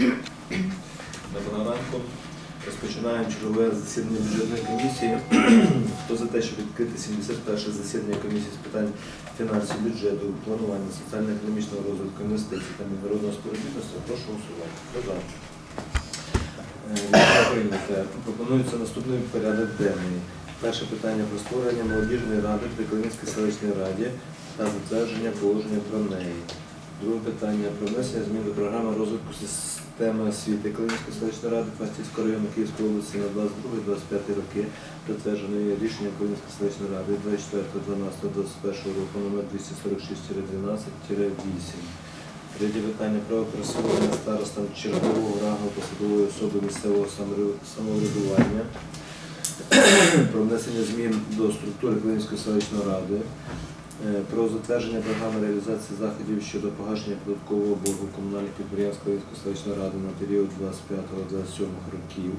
Доброго ранку. Розпочинаємо чергове засідання бюджетної комісії. Хто за те, щоб відкрити 71 засідання комісії з питань фінансів, бюджету, планування, соціально-економічного розвитку, інвестицій та міжнародного співробітництва, прошу голосувати. Хто за? Е. Пропонується наступний порядок денний. Перше питання про створення молодіжної ради при Калинівській селищній раді та затвердження положення про неї. Друге питання про внесення змін до програми розвитку системи освіти Калинівської селищної ради Фастівського району Київської області на 22-25 роки, затвердженої рішенням Калинівської селищної ради 24.12.21 року номер 246-12-8. Третє питання про присвоєння старостам чергового рангу посадової особи місцевого самоврядування, про внесення змін до структури Калинівської селищної ради, про затвердження програми реалізації заходів щодо погашення податкового боргу комунальних підприємств Київської селищної ради на період 25-27 років,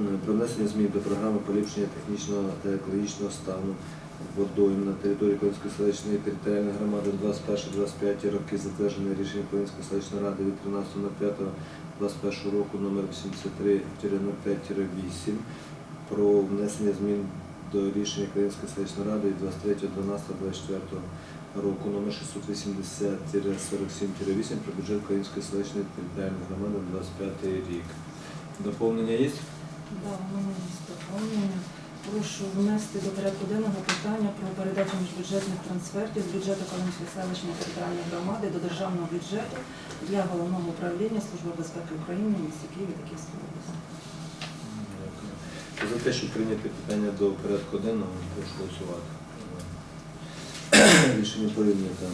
Е, про внесення змін до програми поліпшення технічного та екологічного стану водойм на території Київської селищної територіальної громади 21-25 роки, затверджене рішення Київської селищної ради від 13.05.21 року номер 83-05-8 про внесення змін до рішення Київської селищної ради від 23.12.24 року номер 680-47-8 про бюджет Київської селищної територіальної громади на 25 рік. Доповнення є? Да, у мене є доповнення. Прошу внести до порядку денного питання про передачу міжбюджетних трансфертів з бюджету Калинської селищної територіальної громади до державного бюджету для головного управління Служби безпеки України в місті Києві та Київської області. За те, щоб прийняти питання до порядку денного, прошу голосувати. Рішення прийнято.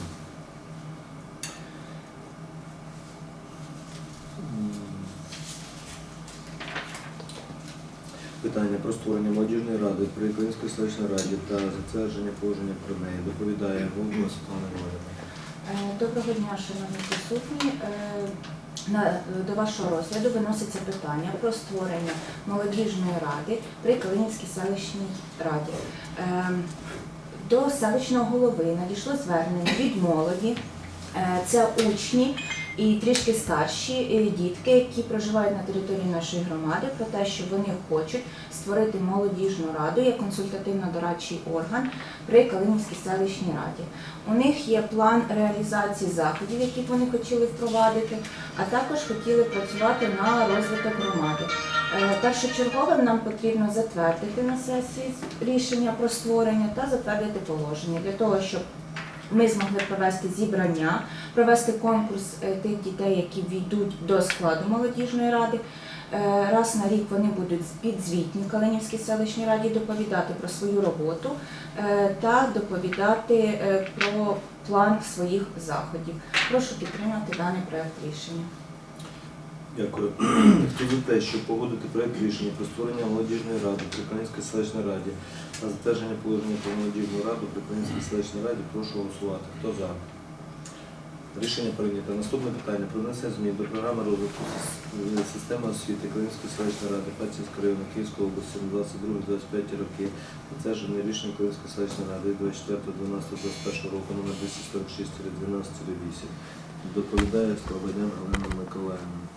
Питання про створення молодіжної ради при Української селищній раді та затвердження положення про неї доповідає Голубова Світлана Іванівна. Е, Доброго дня, шановні присутні. Е, До вашого розгляду виноситься питання про створення молодіжної ради при Калинівській селищній раді. Е, До селищного голови надійшло звернення від молоді. Е, Це учні і трішки старші е, дітки, які проживають на території нашої громади, про те, що вони хочуть створити молодіжну раду як консультативно-дорадчий орган при Калинівській селищній раді. У них є план реалізації заходів, які б вони хотіли впровадити, а також хотіли працювати на розвиток громади. Е, Першочерговим нам потрібно затвердити на сесії рішення про створення та затвердити положення для того, щоб ми змогли провести зібрання, провести конкурс е, тих дітей, які війдуть до складу молодіжної ради. Е, Раз на рік вони будуть підзвітні Калинівській селищній раді доповідати про свою роботу е, та доповідати про план своїх заходів. Прошу підтримати даний проект рішення. Дякую. Хто за те, щоб погодити проект рішення про створення молодіжної ради при Українській селищній раді та затвердження положення про молодіжну раду при Українській селищній раді, прошу голосувати. Хто за? Рішення прийнято. Наступне питання про внесення змін до програми розвитку системи освіти Української селищної ради Пацівського району Київської області на 22-25 роки, затверджене рішення Української селищної ради від 24.12.21 року номер 246-12-8. Доповідає Слободян Олена Миколаївна.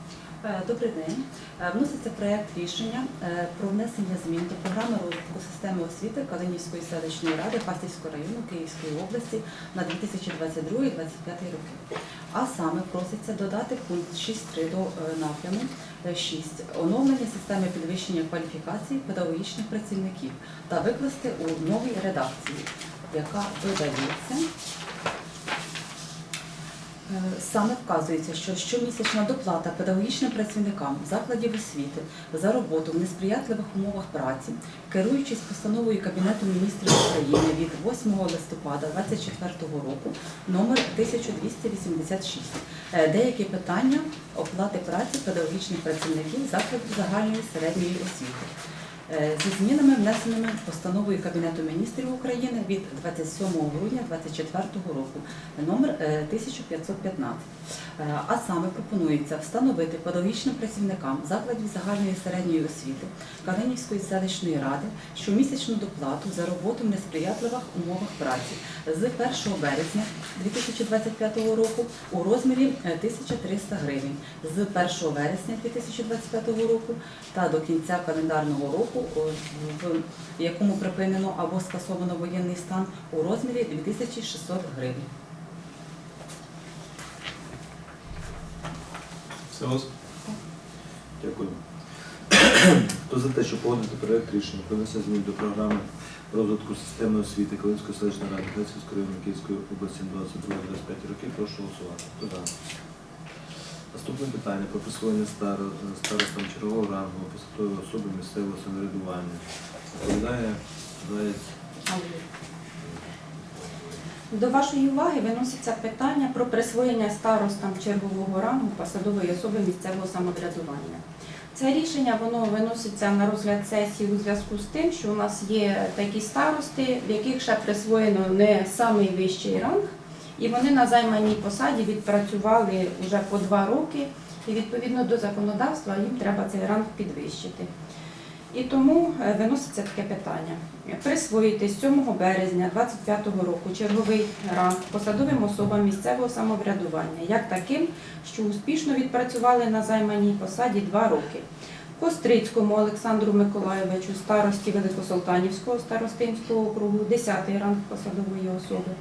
Е, Добрий день. Е, Вноситься проект рішення е, про внесення змін до програми розвитку системи освіти Калинівської селищної ради Фастівського району Київської області на 2022-2025 роки. А саме проситься додати пункт 6.3 до напряму е, 6 оновлення системи підвищення кваліфікацій педагогічних працівників та викласти у новій редакції, яка додається. Е, Саме вказується, що щомісячна доплата педагогічним працівникам закладів освіти за роботу в несприятливих умовах праці, керуючись постановою Кабінету міністрів України від 8 листопада 2024 року номер 1286. Е, Деякі питання оплати праці педагогічних працівників закладів загальної середньої освіти. Е, Зі змінами, внесеними постановою Кабінету міністрів України від 27 грудня 2024 року, номер е, 1515. Е, А саме пропонується встановити педагогічним працівникам закладів загальної середньої освіти Калинівської селищної ради щомісячну доплату за роботу в несприятливих умовах праці з 1 березня 2025 року у розмірі е, 1300 гривень з 1 вересня 2025 року та до кінця календарного року, о, в якому припинено або скасовано воєнний стан, у розмірі 2600 гривень. Все вас? Дякую. Хто за те, щоб погодити проект рішення про внесення змін до програми розвитку системної освіти Калинської селищної ради Грецької району Київської області 22-25 років, прошу голосувати. Хто за? Наступне питання про присвоєння старо- старостам чергового рангу посадової особи місцевого самоврядування. Відповідає Заєць. До вашої уваги виноситься питання про присвоєння старостам чергового рангу посадової особи місцевого самоврядування. Це рішення воно виноситься на розгляд сесії у зв'язку з тим, що у нас є такі старости, в яких ще присвоєно не самий вищий ранг, і вони на займаній посаді відпрацювали вже по два роки, і відповідно до законодавства їм треба цей ранг підвищити. І тому е, виноситься таке питання. Присвоїти з 7 березня 2025 року черговий ранг посадовим особам місцевого самоврядування, як таким, що успішно відпрацювали на займаній посаді два роки. Кострицькому Олександру Миколайовичу, старості Великосолтанівського старостинського округу, 10-й ранг посадової особи.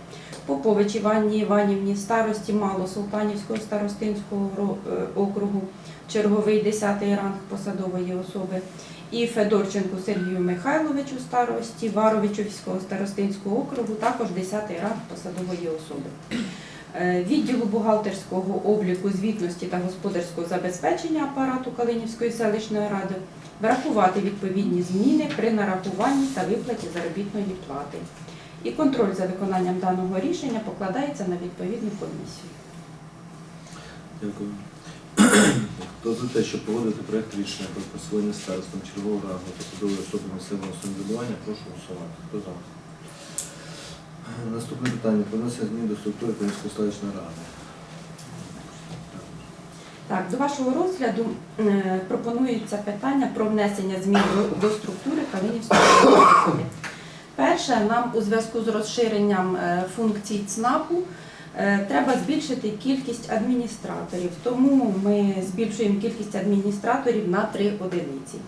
Попович Іванні Іванівні, старості Малосолтанівського старостинського е, округу, черговий 10-й ранг посадової особи і Федорченку Сергію Михайловичу старості Варовичівського старостинського округу, також 10-й ранг посадової особи. Е, Відділу бухгалтерського обліку, звітності та господарського забезпечення апарату Калинівської селищної ради врахувати відповідні зміни при нарахуванні та виплаті заробітної плати. І контроль за виконанням даного рішення покладається на відповідну комісію. Дякую. Хто за те, щоб погодити проект рішення про присвоєння старостам чергового рангу посадової особи місцевого самоврядування, прошу голосувати. Хто за? Наступне питання про внесення змін до структури Київської селищної ради. Так, до вашого розгляду е, пропонується питання про внесення змін до, до структури Калинівської ради. Перше, нам у зв'язку з розширенням е, функцій ЦНАПу е, треба збільшити кількість адміністраторів. Тому ми збільшуємо кількість адміністраторів на три одиниці.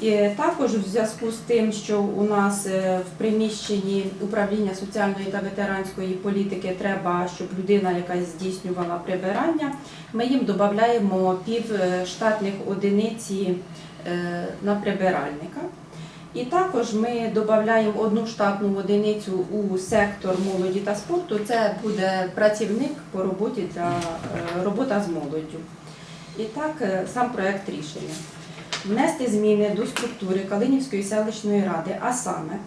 І також в зв'язку з тим, що у нас е, в приміщенні управління соціальної та ветеранської політики треба, щоб людина якась здійснювала прибирання, ми їм додаємо пів штатних одиниці на прибиральника. І також ми додаємо одну штатну одиницю у сектор молоді та спорту. Це буде працівник по роботі для е, робота з молоддю. І так, е, сам проект рішення. Внести зміни до структури Калинівської селищної ради, а саме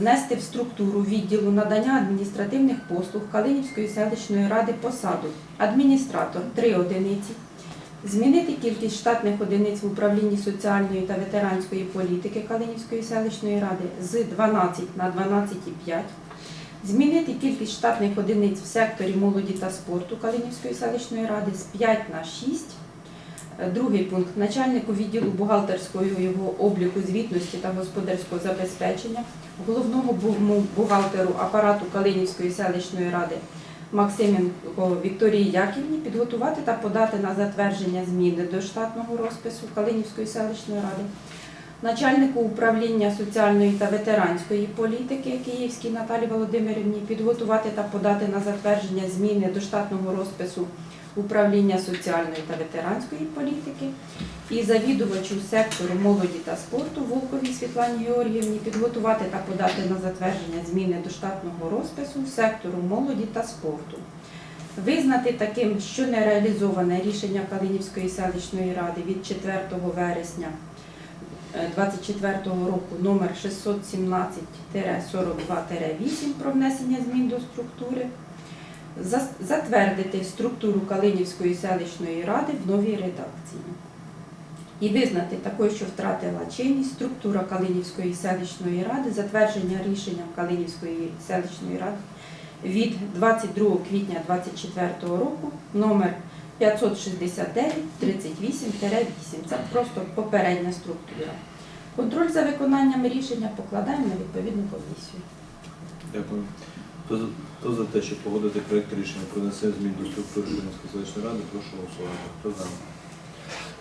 внести в структуру відділу надання адміністративних послуг Калинівської селищної ради посаду адміністратор 3 одиниці, змінити кількість штатних одиниць в управлінні соціальної та ветеранської політики Калинівської селищної ради з 12 на 12,5, змінити кількість штатних одиниць в секторі молоді та спорту Калинівської селищної ради з 5 на 6, Е, Другий пункт. Начальнику відділу бухгалтерського його обліку звітності та господарського забезпечення, головному бухгалтеру апарату Калинівської селищної ради Максименко Вікторії Яківні підготувати та подати на затвердження зміни до штатного розпису Калинівської селищної ради. Начальнику управління соціальної та ветеранської політики Київській Наталі Володимирівні підготувати та подати на затвердження зміни до штатного розпису управління соціальної та ветеранської політики і завідувачу сектору молоді та спорту Волковій Світлані Георгіївні підготувати та подати на затвердження зміни до штатного розпису сектору молоді та спорту. Визнати таким, що не реалізоване рішення Калинівської селищної ради від 4 вересня 24 року номер 617-42-8 про внесення змін до структури затвердити структуру Калинівської селищної ради в новій редакції. І визнати такою, що втратила чинність структура Калинівської селищної ради, затвердження рішенням Калинівської селищної ради від 22 квітня 2024 року номер 569-38-8. Це просто попередня структура. Контроль за виконанням рішення покладаємо на відповідну комісію. Дякую. Хто за, те, щоб погодити проєкт рішення про внесення змін до структури Калинівської селищної ради, прошу голосувати. Хто за?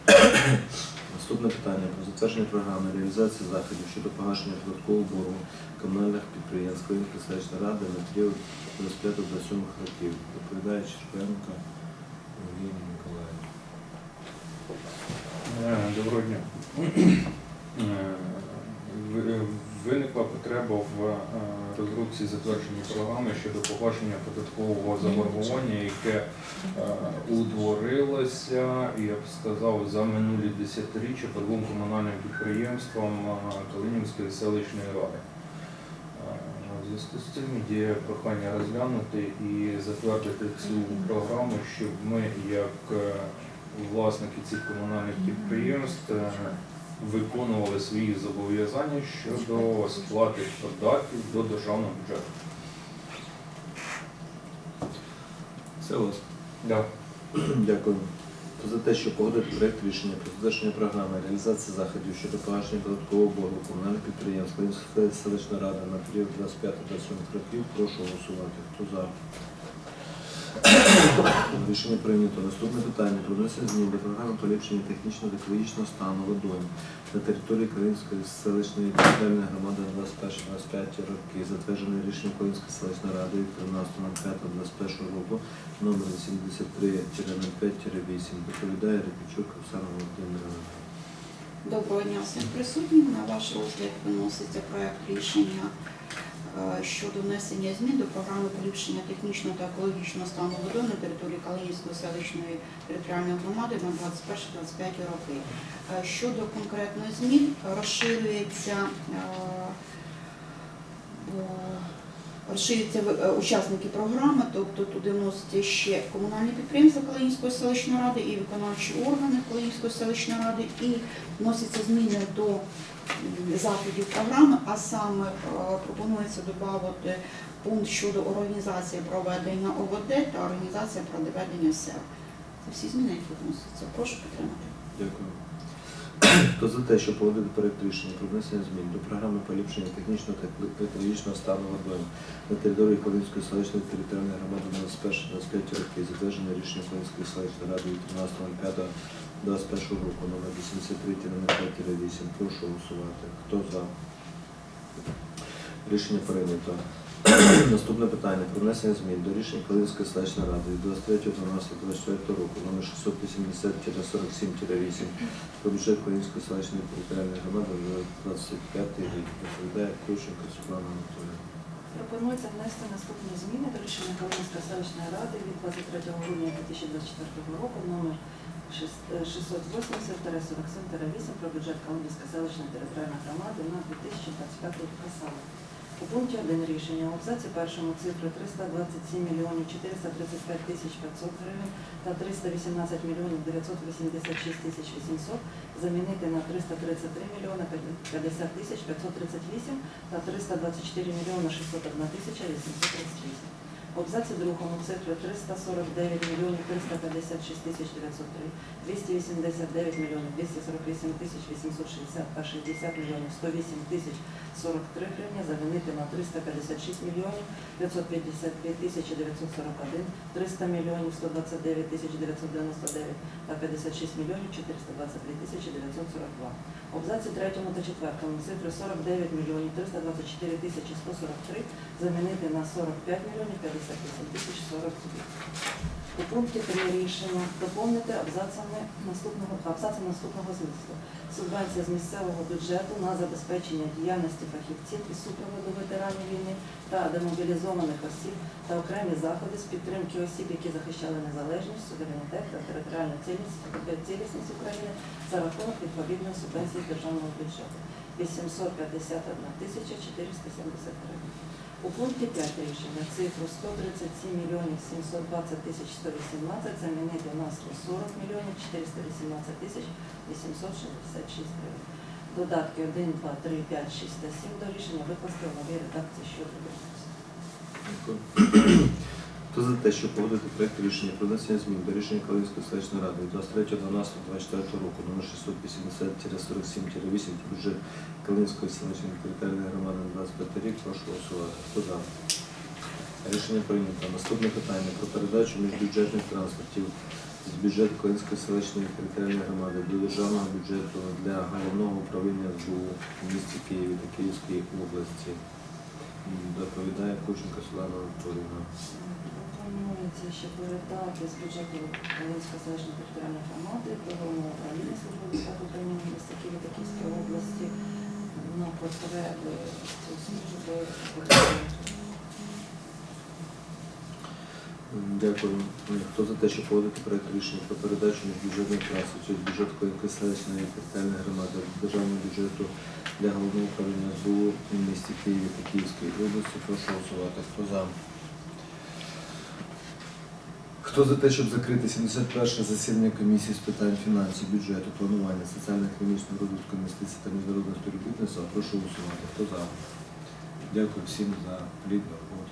Наступне питання про затвердження програми реалізації заходів щодо погашення податкового боргу комунальних підприємств Калинівської селищної ради на період з 25 до 7 років. Доповідає Черпенко Доброго дня. Е, Виникла потреба в е, розробці затвердження програми щодо погашення податкового заборгування, яке е, утворилося, я б сказав, за минулі десятиріччя по двом комунальним підприємствам е, Калинівської селищної ради. Е, У зв'язку з цим є прохання розглянути і затвердити цю програму, щоб ми, як е, власники цих комунальних підприємств, е, виконували свої зобов'язання щодо сплати податків до державного бюджету. Це вас. Да. Дякую. За те, щоб погодити проєкт рішення про затвердження програми реалізації заходів щодо погашення податкового боргу комунальних підприємств Калинівської селищної ради на період 25 до 7 років, прошу голосувати. Хто за? Рішення прийнято. Наступне питання про внесення змін до програми поліпшення технічного та екологічного стану водойм на території Калинської селищної територіальної громади на 21-25 роки, затверджене рішенням Калинської селищної ради від 13.05.21 року номер 73-05-8. Доповідає Репічук Оксана Володимирівна. Доброго дня всім присутнім. На ваш розгляд виноситься проект рішення щодо внесення змін до програми поліпшення технічного та екологічного стану води на території Калинівської селищної територіальної громади на 21-25 роки. Е, Щодо конкретних змін розширюється е, Розширюються е, учасники програми, тобто туди вносяться ще комунальні підприємства Калинівської селищної ради і виконавчі органи Калинівської селищної ради, і вносяться зміни до заходів програми, а саме е, пропонується додати пункт щодо організації проведення ОВД та організація проведення СЕВ. Це всі зміни, які вносяться. Прошу підтримати. Дякую. Хто за те, щоб погодити проєкт рішення про внесення змін до програми поліпшення технічного та екологічного стану водойм на території Калинської селищної територіальної громади на 21-25 роки, затверджене рішення Калинської селищної ради від 13.05.21 року, номер 83-05-8. Прошу голосувати. Хто за? Рішення прийнято. Наступне питання про внесення змін до рішень Калинської селищної ради від 23.12.24 року номер 680-47-8 про бюджет Калинської селищної територіальної громади на 25 рік. Доповідає Крущенко Світлана Анатолійовна. Пропонується внести наступні зміни до рішення Калинської селищної ради від 23 грудня 2024 року номер 680-47-8 про бюджет Калинської селищної територіальної громади на 2025 рік. У пункті 1 рішення у абзаці першому цифри 327 мільйонів 435 тисяч 500 гривень та 318 мільйонів 986 тисяч 800 замінити на 333 мільйони 50 тисяч 538 та 324 мільйони 601 тисяча 838. В абзаці другому цифри 349 мільйонів 356 тисяч 903, 289 мільйонів 248 тисяч 860 та 60 мільйонів 108 тисяч 43 гривні замінити на 356 мільйонів 552 тисячі 941, 300 мільйонів 129 тисяч 999 та 56 мільйонів 422 тисячі 942. В абзаці третьому та четвертому цифри 49 мільйонів 324 тисячі 143 замінити на 45 мільйонів 58 тисяч 42. У пункті 3 рішення доповнити абзацами наступного абзацом наступного змісту. Субвенція з місцевого бюджету на забезпечення діяльності фахівців і супроводу ветеранів війни та демобілізованих осіб та окремі заходи з підтримки осіб, які захищали незалежність, суверенітет та територіальну цілісність України за рахунок відповідної субвенції з державного бюджету 851 тисяча 470 гривень. У пункті 5 рішення цифру 137 мільйонів 720 тисяч 118 замінити на 140 мільйонів 418 тисяч 866 гривень. Додатки 1, 2, 3, 5, 6 та 7 до рішення викласти в новій редакції щодо. Дякую. Хто за те, щоб погодити проєкт рішення про внесення змін до рішення Калинської селищної ради від 23.12.24 року номер 650-47-8 бюджет Калинської селищної територіальної громади на 25 рік, прошу голосувати. Хто за? Рішення прийнято. Наступне питання про передачу міжбюджетних транспортів з бюджету Колинської селищної територіальної громади до державного бюджету для головного управління СБУ в місті Києві та Київській області. Доповідає Кученко Світлана Анатоліївна. Пропонується ще передати з бюджету Волинської селищної територіальної громади до головного управління служби безпеки України міста Києва та Київської області на потреби цієї служби. Дякую. Хто за те, щоб поводити проект рішення про передачу міжбюджетних транспортів з бюджету Колинської селищної територіальної громади державного бюджету для головного управління СБУ в місті Києві та Київській області, прошу голосувати. Хто за? Хто за те, щоб закрити 71 засідання комісії з питань фінансів, бюджету, планування, соціально-економічного розвитку, інвестицій та міжнародного співробітництва, прошу голосувати. Хто за? Дякую всім за плідну роботу.